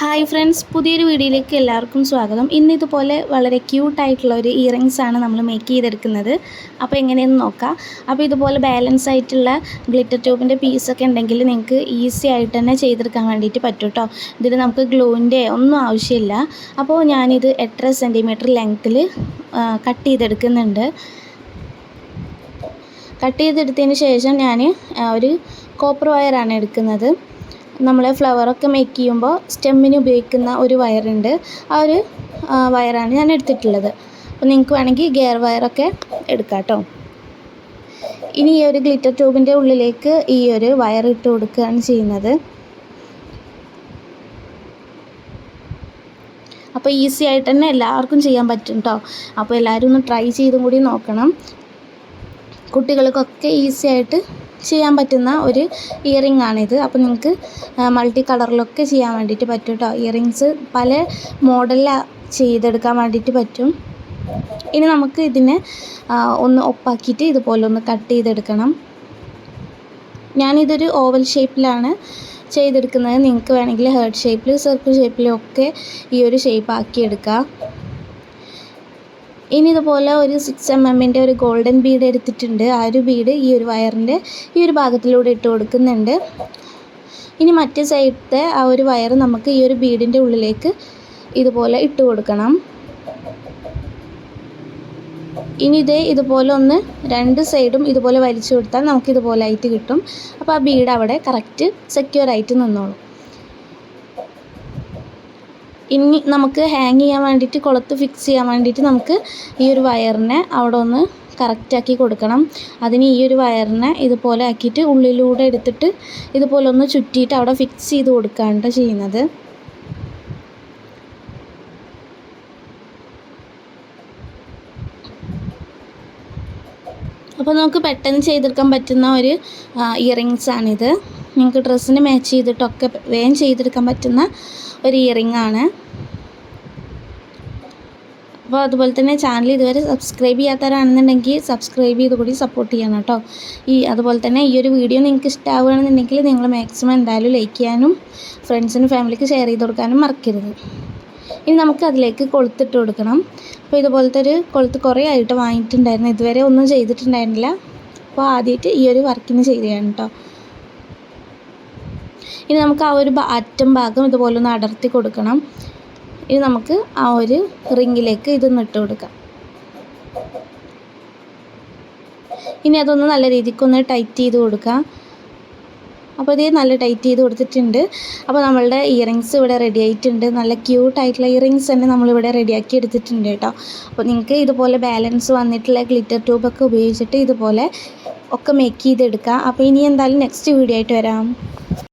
Hi friends പുതിയൊരു വീഡിയോയിലേക്ക് എല്ലാവർക്കും സ്വാഗതം. ഇന്ന് ഇതുപോലെ വളരെ ക്യൂട്ടായിട്ടുള്ള ഒരു ഇയറിങ്സ് ആണ് നമ്മൾ മേക്ക് ചെയ്തെടുക്കുന്നത്. അപ്പോൾ എങ്ങനെയെന്ന് നോക്കാം. അപ്പോൾ ഇതുപോലെ ബാലൻസ് ആയിട്ടുള്ള ഗ്ലിറ്റർ ട്യൂബിന്റെ പീസൊക്കെ ഉണ്ടെങ്കിൽ നിങ്ങൾക്ക് ഈസി ആയിട്ട് തന്നെ ചെയ്തെടുക്കാൻ വേണ്ടിയിട്ട് പറ്റും കേട്ടോ ഇതിൽ നമുക്ക് ഗ്ലൂവിന്റെ ഒന്നും ആവശ്യമില്ല. അപ്പോൾ ഞാനിത് എട്ടര സെന്റിമീറ്റർ ലെങ്ത്തിൽ കട്ട് ചെയ്തെടുക്കുന്നുണ്ട്. കട്ട് ചെയ്തെടുത്തതിന് ശേഷം ഞാൻ ഒരു കോപ്പർ വയറാണ് എടുക്കുന്നത്. നമ്മൾ ഫ്ലവറൊക്കെ മേക്ക് ചെയ്യുമ്പോൾ സ്റ്റെമ്മിന് ഉപയോഗിക്കുന്ന ഒരു വയറുണ്ട്. ആ ഒരു വയറാണ് ഞാൻ എടുത്തിട്ടുള്ളത്. അപ്പോൾ നിങ്ങൾക്ക് വേണമെങ്കിൽ ഗിയർ വയറൊക്കെ എടുക്കാം കേട്ടോ ഇനി ഈ ഒരു ഗ്ലിറ്റർ ട്യൂബിന്റെ ഉള്ളിലേക്ക് ഈ ഒരു വയർ ഇട്ട് കൊടുക്കുകയാണ് ചെയ്യുന്നത്. അപ്പോൾ ഈസി ആയിട്ട് തന്നെ എല്ലാവർക്കും ചെയ്യാൻ പറ്റും കേട്ടോ അപ്പോൾ എല്ലാവരും ഒന്ന് ട്രൈ ചെയ്തും കൂടി നോക്കണം. കുട്ടികൾക്കൊക്കെ ഈസി ആയിട്ട് ചെയ്യാൻ പറ്റുന്ന ഒരു ഇയറിംഗ് ആണിത്. അപ്പോൾ നിങ്ങൾക്ക് മൾട്ടി കളറിലൊക്കെ ചെയ്യാൻ വേണ്ടിയിട്ട് പറ്റും കേട്ടോ ഇയറിങ്സ് പല മോഡലിൽ ചെയ്തെടുക്കാൻ വേണ്ടിയിട്ട് പറ്റും. ഇനി നമുക്ക് ഇതിനെ ഒന്ന് ഒപ്പാക്കിയിട്ട് ഇതുപോലെ ഒന്ന് കട്ട് ചെയ്തെടുക്കണം. ഞാനിതൊരു ഓവൽ ഷേപ്പിലാണ് ചെയ്തെടുക്കുന്നത്. നിങ്ങൾക്ക് വേണമെങ്കിൽ ഹേർട്ട് ഷേപ്പിൽ സർക്കിൾ ഷേപ്പിലും ഒക്കെ ഈ ഒരു ഷേപ്പ് ആക്കി എടുക്കാം. ഇനി ഇതുപോലെ ഒരു സിക്സ് എം എമ്മിന്റെ ഒരു ഗോൾഡൻ ബീഡ് എടുത്തിട്ടുണ്ട്. ആ ഒരു ബീഡ് ഈ ഒരു വയറിന്റെ ഈ ഒരു ഭാഗത്തിലൂടെ ഇട്ട് കൊടുക്കുന്നുണ്ട്. ഇനി മറ്റേ സൈഡത്തെ ആ ഒരു വയർ നമുക്ക് ഈ ഒരു ബീഡിന്റെ ഉള്ളിലേക്ക് ഇതുപോലെ ഇട്ട് കൊടുക്കണം. ഇനി ഇതേ ഇതുപോലെ ഒന്ന് രണ്ട് സൈഡും ഇതുപോലെ വലിച്ചു കൊടുത്താൽ നമുക്ക് ഇതുപോലെ ആയിട്ട് കിട്ടും. അപ്പോൾ ആ ബീഡ് അവിടെ കറക്റ്റ് സെക്യൂർ ആയിട്ട് നിന്നോളും. ഇനി നമുക്ക് ഹാങ് ചെയ്യാൻ വേണ്ടിയിട്ട് കുളത്ത് ഫിക്സ് ചെയ്യാൻ വേണ്ടിയിട്ട് നമുക്ക് ഈ ഒരു വയറിനെ അവിടെ ഒന്ന് കറക്റ്റാക്കി കൊടുക്കണം. അതിന് ഈ ഒരു വയറിനെ ഇതുപോലെ ആക്കിയിട്ട് ഉള്ളിലൂടെ എടുത്തിട്ട് ഇതുപോലെ ഒന്ന് ചുറ്റിയിട്ട് അവിടെ ഫിക്സ് ചെയ്ത് കൊടുക്കാണ്ട് ചെയ്യുന്നത്. അപ്പോൾ നമുക്ക് പെട്ടെന്ന് ചെയ്തെടുക്കാൻ പറ്റുന്ന ഒരു ഇയറിങ്സ് ആണിത്. നിങ്ങൾക്ക് ഡ്രസ്സിന് മാച്ച് ചെയ്തിട്ടൊക്കെ വേഗം ചെയ്തെടുക്കാൻ പറ്റുന്ന ഒരു ഇയറിംഗ് ആണ്. അപ്പോൾ അതുപോലെ തന്നെ ചാനൽ ഇതുവരെ സബ്സ്ക്രൈബ് ചെയ്യാത്തവരാണെന്നുണ്ടെങ്കിൽ സബ്സ്ക്രൈബ് ചെയ്ത് കൂടി സപ്പോർട്ട് ചെയ്യണം കേട്ടോ. ഈ അതുപോലെ തന്നെ ഈ ഒരു വീഡിയോ നിങ്ങൾക്ക് ഇഷ്ടമാവുകയാണെന്നുണ്ടെങ്കിൽ നിങ്ങൾ മാക്സിമം എന്തായാലും ലൈക്ക് ചെയ്യാനും ഫ്രണ്ട്സിനും ഫാമിലിക്ക് ഷെയർ ചെയ്ത് കൊടുക്കാനും മറക്കരുത്. ഇനി നമുക്ക് അതിലേക്ക് കൊളുത്തിട്ട് കൊടുക്കണം. അപ്പോൾ ഇതുപോലത്തെ ഒരു കൊളുത്ത് കുറേ ആയിട്ട് വാങ്ങിയിട്ടുണ്ടായിരുന്നു. ഇതുവരെ ഒന്നും ചെയ്തിട്ടുണ്ടായിരുന്നില്ല. അപ്പോൾ ആദ്യമായിട്ട് ഈ ഒരു വർക്കിന് ചെയ്തതാണ് കേട്ടോ. ഇനി നമുക്ക് ആ ഒരു അറ്റം ഭാഗം ഇതുപോലെ ഒന്ന് അടർത്തി കൊടുക്കണം. ഇനി നമുക്ക് ആ ഒരു റിങ്ങിലേക്ക് ഇതൊന്ന് ഇട്ട് കൊടുക്കാം. ഇനി അതൊന്ന് നല്ല രീതിക്കൊന്ന് ടൈറ്റ് ചെയ്ത് കൊടുക്കാം. അപ്പോൾ ഇതേ നല്ല ടൈറ്റ് ചെയ്ത് കൊടുത്തിട്ടുണ്ട്. അപ്പോൾ നമ്മളുടെ ഇയറിങ്സ് ഇവിടെ റെഡി ആയിട്ടുണ്ട്. നല്ല ക്യൂട്ടായിട്ടുള്ള ഇയറിങ്സ് തന്നെ നമ്മളിവിടെ റെഡിയാക്കി എടുത്തിട്ടുണ്ട് കേട്ടോ. അപ്പോൾ നിങ്ങൾക്ക് ഇതുപോലെ ബാലൻസ് വന്നിട്ടുള്ള ഗ്ലിറ്റർ ട്യൂബൊക്കെ ഉപയോഗിച്ചിട്ട് ഇതുപോലെ ഒക്കെ മേക്ക് ചെയ്തെടുക്കാം. അപ്പോൾ ഇനി എന്തായാലും നെക്സ്റ്റ് വീഡിയോ ആയിട്ട് വരാം.